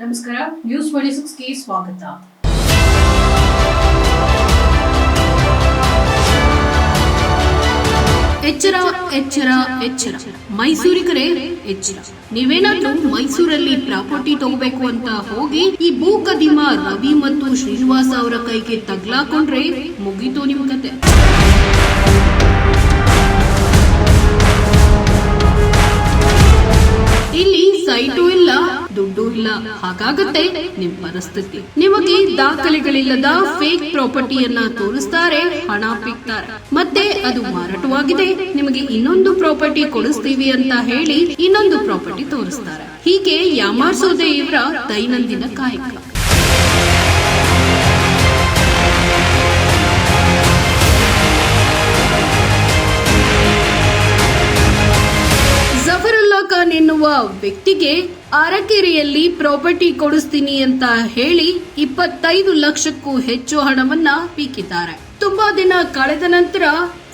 ನಮಸ್ಕಾರ. News twenty ಸಿಕ್ಸ್ಗೆ ಸ್ವಾಗತ. ಎಚ್ಚರ ಎಚ್ಚರ ಎಚ್ಚರ. ಮೈಸೂರಿಗರೇ ಎಚ್ಚರ. ನೀವೇನಾದ್ರೂ ಮೈಸೂರಲ್ಲಿ ಪ್ರಾಪರ್ಟಿ ತಗೋಬೇಕು ಅಂತ ಹೋಗಿ ಈ ಭೂ ಕದಿಮ ರವಿ ಮತ್ತು ಶ್ರೀನಿವಾಸ ಅವರ ಕೈಗೆ ತಗ್ಲಾಕೊಂಡ್ರೆ ಮುಗೀತು ನಿಮ್ ಕತೆ. ಹಾಗಾಗತ್ತೆ. ನಿಮ್ ಪರಿಸ್ಥಿತಿ ನಿಮಗೆ ದಾಖಲೆಗಳಿಲ್ಲದ ಫೇಕ್ ಪ್ರಾಪರ್ಟಿಯನ್ನ ತೋರಿಸ್ತಾರೆ, ಹಣ ಪಿಕ್ತಾರೆ. ಮತ್ತೆ ಅದು ಮಾರಾಟವಾಗಿದೆ. ನಿಮಗೆ ಇನ್ನೊಂದು ಪ್ರಾಪರ್ಟಿ ಕೊಡಿಸ್ತೀವಿ ಅಂತ ಹೇಳಿ ಇನ್ನೊಂದು ಪ್ರಾಪರ್ಟಿ ತೋರಿಸ್ತಾರೆ. ಹೀಗೆ ಯಾಮಾರ್ಸೋದೇ ಇವರ ದೈನಂದಿನ ಕಾಯಕ ಎನ್ನುವ ವ್ಯಕ್ತಿಗೆ ಅರಕೆರೆಯಲ್ಲಿ ಪ್ರಾಪರ್ಟಿ ಕೊಡಿಸ್ತೀನಿ ಅಂತ ಹೇಳಿ ಇಪ್ಪತ್ತೈದು ಲಕ್ಷಕ್ಕೂ ಹೆಚ್ಚು ಹಣವನ್ನ ಪೀಕಿದ್ದಾರೆ. ತುಂಬಾ ದಿನ ಕಳೆದ ನಂತರ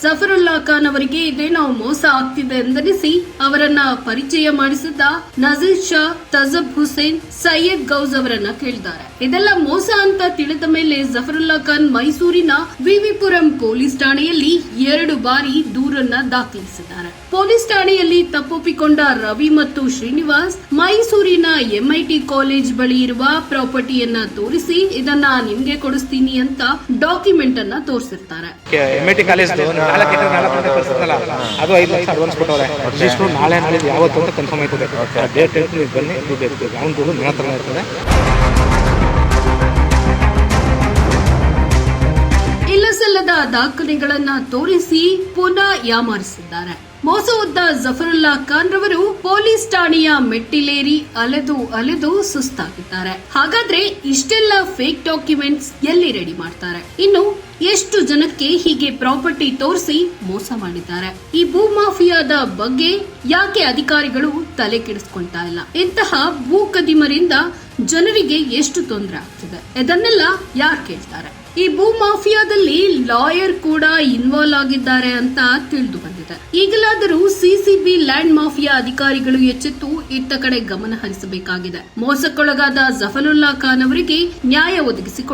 ಜಫರುಲ್ಲಾ ಖಾನ್ ಅವರಿಗೆ ಇದೇನೋ ಮೋಸ ಆಗ್ತಿದೆ ಎಂದನಿಸಿ ಅವರನ್ನ ಪರಿಚಯ ಮಾಡಿಸಿದ್ದ ನಜೀರ್ ಶಾ, ತಜಬ್ ಹುಸೇನ್, ಸೈಯದ್ ಗೌಸ್ ಅವರನ್ನ ಕೇಳಿದ್ದಾರೆ. ಇದೆಲ್ಲ ಮೋಸ ಅಂತ ತಿಳಿದ ಮೇಲೆ ಜಫರುಲ್ಲಾ ಖಾನ್ ಮೈಸೂರಿನ ವಿವಿಪುರಂ ಪೊಲೀಸ್ ಠಾಣೆಯಲ್ಲಿ ಎರಡು ಬಾರಿ ದೂರನ್ನ ದಾಖಲಿಸಿದ್ದಾರೆ. ಪೊಲೀಸ್ ಠಾಣೆಯಲ್ಲಿ ತಪ್ಪೊಪ್ಪಿಕೊಂಡ ರವಿ ಮತ್ತು ಶ್ರೀನಿವಾಸ್ ಮೈಸೂರಿನ ಎಂಐಟಿ ಕಾಲೇಜ್ ಬಳಿ ಇರುವ ಪ್ರಾಪರ್ಟಿಯನ್ನ ತೋರಿಸಿ ಇದನ್ನ ನಿಮ್ಗೆ ಕೊಡಿಸ್ತೀನಿ ಅಂತ ಡಾಕ್ಯುಮೆಂಟ್ ಅನ್ನ ತೋರಿಸಿರ್ತಾರೆ ನಾಲ್ಕು ಎಕರೆ ನಾಲ್ಕು ಗಂಟೆ ಕಳಿಸಿದ್ನಲ್ಲ ಅದು ಐದು ಲಕ್ಷ ಅಡ್ವಾನ್ಸ್ ಕೊಟ್ಟವ್ರೆ. ರಿಜಿಸ್ಟ್ರು ನಾಳೆ ನಾಳೆ ಯಾವತ್ತು ಅಂತ ಕನ್ಫರ್ಮ್ ಆಯ್ತದೆ. ಡೇಟ್ ಹೇಳ್ತೀನಿ ನೀವು ಬನ್ನಿ ದುಡ್ಡು ಇರ್ತದೆ ಅವ್ನ ದುಡ್ಡು ನನ್ನ ಹತ್ರನೇ ಇರ್ತದೆ ಇಲ್ಲಸಲ್ಲದ ದಾಖಲೆಗಳನ್ನ ತೋರಿಸಿ ಪುನಃ ಯಾಮಾರಿಸಿದ್ದಾರೆ. ಮೋಸವುದ್ದ ಜಫರುಲ್ಲಾ ಖಾನ್ ರವರು ಪೊಲೀಸ್ ಠಾಣೆಯ ಮೆಟ್ಟಿಲೇರಿ ಅಲೆದು ಅಲೆದು ಸುಸ್ತಾಗಿದ್ದಾರೆ. ಹಾಗಾದ್ರೆ ಇಷ್ಟೆಲ್ಲ ಫೇಕ್ ಡಾಕ್ಯುಮೆಂಟ್ಸ್ ಎಲ್ಲಿ ರೆಡಿ ಮಾಡ್ತಾರೆ? ಇನ್ನು ಎಷ್ಟು ಜನಕ್ಕೆ ಹೀಗೆ ಪ್ರಾಪರ್ಟಿ ತೋರಿಸಿ ಮೋಸ ಮಾಡಿದ್ದಾರೆ? ಈ ಭೂ ಮಾಫಿಯಾದ ಬಗ್ಗೆ ಯಾಕೆ ಅಧಿಕಾರಿಗಳು ತಲೆ ಕೆಡಿಸ್ಕೊಳ್ತಾ ಇಲ್ಲ? ಇಂತಹ ಭೂ ಕದಿಮರಿಂದ ಜನರಿಗೆ ಎಷ್ಟು ತೊಂದರೆ ಆಗ್ತಿದೆ? ಇದನ್ನೆಲ್ಲ ಯಾರು ಕೇಳ್ತಾರೆ? ಈ ಭೂ ಮಾಫಿಯಾದಲ್ಲಿ ಲಾಯರ್ ಕೂಡ ಇನ್ವಾಲ್ವ್ ಆಗಿದ್ದಾರೆ ಅಂತ ತಿಳಿದು ಬಂದಿದೆ. ಈಗಲಾದರೂ ಸಿಸಿಬಿ ಲ್ಯಾಂಡ್ ಮಾಫಿಯಾ ಅಧಿಕಾರಿಗಳು ಎಚ್ಚೆತ್ತು ಇತ್ತ ಕಡೆ ಗಮನ ಹರಿಸಬೇಕಾಗಿದೆ. ಮೋಸಕ್ಕೊಳಗಾದ ಜಫರುಲ್ಲಾ ಖಾನ್ ಅವರಿಗೆ ನ್ಯಾಯ ಒದಗಿಸಿ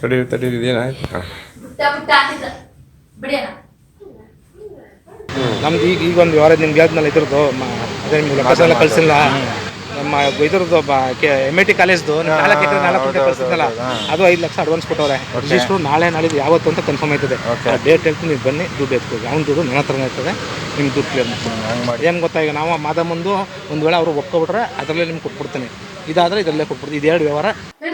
ಕೊಡಬೇಕಾಗಿದೆ ತಡಿ ತಡಿ ಇದೇನಾಯ್ತು ನಮ್ದು ಈಗ ಈಗ ಒಂದು ವ್ಯವಹಾರ ನಿಮ್ಗೆ ಯಾವ್ದನ್ನೆಲ್ಲ ಇದ್ರದ್ದು ಅದೇ ನಿಮ್ಗೆ ಲೊಕೇಶನ್ ಎಲ್ಲ ಕಳ್ಸಿಲ್ಲ. ನಮ್ಮ ಇದ್ರದ್ದು ಎಂ ಐ ಟಿ ಕಾಲೇಜ್ದು ನಾಲ್ಕು ಎಕರೆ ನಾಲ್ಕು ಗಂಟೆ ಕಳಿಸಿದ್ನಲ್ಲ ಅದು ಐದು ಲಕ್ಷ ಅಡ್ವಾನ್ಸ್ ಕೊಟ್ಟವ್ರೆ. ರಿಜಿಸ್ಟ್ರು ನಾಳೆ ನಾಳೆ ಯಾವತ್ತು ಅಂತ ಕನ್ಫರ್ಮ್ ಆಯ್ತದೆ. ಡೇಟ್ ಹೇಳ್ತೀನಿ ನೀವು ಬನ್ನಿ ದುಡ್ಡು ಎತ್ಕೊಳ್ಳಿ. ಅವ್ನ ದುಡ್ಡು ನನ್ನ ಹತ್ರನೇ ಇರ್ತದೆ. ನಿಮ್ಗೆ ದುಡ್ಡು ಕ್ಲಿಯರ್ ಮಾಡ್ತೀನಿ. ಏನು ಗೊತ್ತಾ ಈಗ ನಾವು ಮಾದ ಮುಂದು ಒಂದು ವೇಳೆ ಅವರು ಒಪ್ಕೊಬಿಟ್ರೆ ಅದರಲ್ಲೇ ನಿಮ್ಗೆ ಕೊಟ್ಬಿಡ್ತೀನಿ. ಇದಾದರೆ ಇದರಲ್ಲೇ ಕೊಟ್ಬಿಡ್ತೀನಿ. ಇದೆರಡು ವ್ಯವಹಾರ.